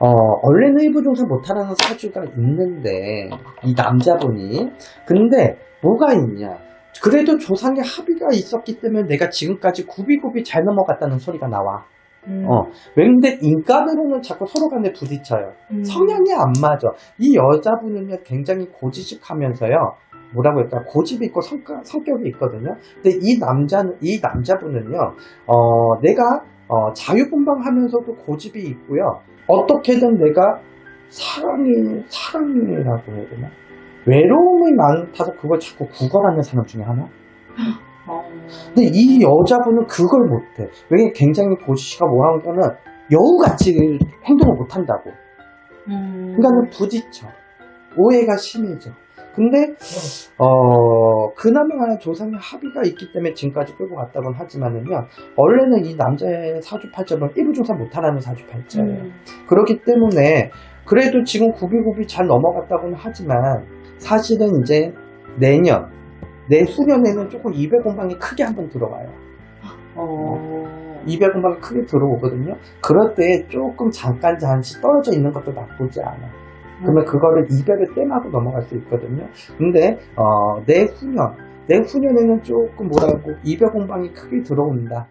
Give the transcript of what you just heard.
어, 원래는 일부 종사 못하라는 사주가 있는데, 이 남자분이. 근데, 뭐가 있냐. 그래도 조상의 합의가 있었기 때문에 내가 지금까지 굽이굽이 잘 넘어갔다는 소리가 나와. 음. 어. 근데 인간으로는 자꾸 서로 간에 부딪혀요. 음. 성향이 안 맞아. 이 여자분은요, 굉장히 고지식하면서요, 뭐라고 할까, 고집이 있고 성격, 성격이 있거든요. 근데 이 남자는, 이 남자분은요, 어, 내가, 어, 자유분방하면서도 고집이 있고요. 어떻게든 내가 사랑이, 사랑이라고 해야 되나? 외로움이 많다서 그걸 자꾸 구걸하는 사람 중에 하나? 어. 근데 이 여자분은 그걸 못해. 왜 굉장히 고지식하고 뭐라는 거는 여우같이 행동을 못한다고. 음. 인간은 부딪혀. 오해가 심해져. 근데, 어, 그나마 조상의 합의가 있기 때문에 지금까지 끌고 갔다곤 하지만은요, 원래는 이 남자의 사주팔자는 일부조사 못하라는 사주팔자예요. 음. 그렇기 때문에, 그래도 지금 구비구비 잘 넘어갔다고는 하지만, 사실은 이제 내년, 내후년에는 조금 이배 공방이 크게 한번 들어와요. 어. 이배 공방이 크게 들어오거든요. 그럴 때 조금 잠깐 잠시 떨어져 있는 것도 나쁘지 않아. 그러면 그거를 이별을 땜하고 넘어갈 수 있거든요. 근데 어, 내 후년, 내 후년에는 조금 뭐라고 이별 공방이 크게 들어온다.